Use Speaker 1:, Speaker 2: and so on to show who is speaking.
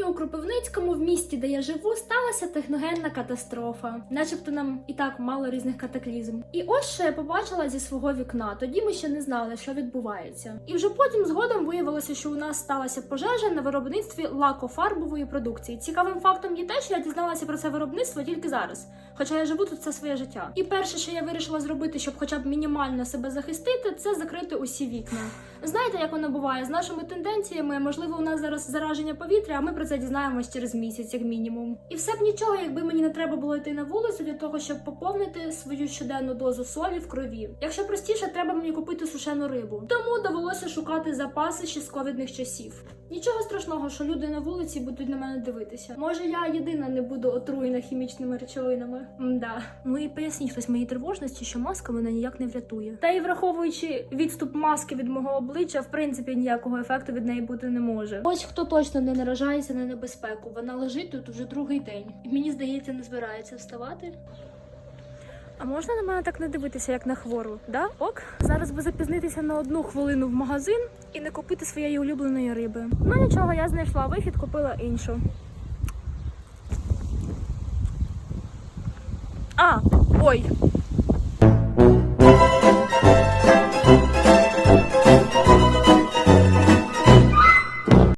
Speaker 1: Сьогодні у Кропивницькому, в місті, де я живу, сталася техногенна катастрофа, начебто нам і так мало різних катаклізм. І ось що я побачила зі свого вікна. Тоді ми ще не знали, що відбувається. І вже потім згодом виявилося, що у нас сталася пожежа на виробництві лакофарбової продукції. Цікавим фактом є те, що я дізналася про це виробництво тільки зараз, хоча я живу тут все своє життя. І перше, що я вирішила зробити, щоб хоча б мінімально себе захистити, це закрити усі вікна. Знаєте, як воно буває з нашими тенденціями? Можливо, у нас зараз зараження повітря, а ми про це дізнаємось через місяць, як мінімум. І все б нічого, якби мені не треба було йти на вулицю для того, щоб поповнити свою щоденну дозу солі в крові. Якщо простіше, треба мені купити сушену рибу. Тому довелося шукати запаси ще з ковідних часів. Нічого страшного, що люди на вулиці будуть на мене дивитися. Може, я єдина не буду отруєна хімічними речовинами. Мда. Ну і поясніть хтось моїй тривожності, що маска мене ніяк не врятує. Та й враховуючи відступ маски від мого обличчя, в принципі ніякого ефекту від неї бути не може. Ось хто точно не наражається на небезпеку. Вона лежить тут уже другий день, і мені здається, не збирається вставати. А можна на мене так не дивитися, як на хвору? Да? Ок? Зараз би запізнитися на одну хвилину в магазин і не купити своєї улюбленої риби. Ну нічого, я знайшла вихід, купила іншу. А, ой,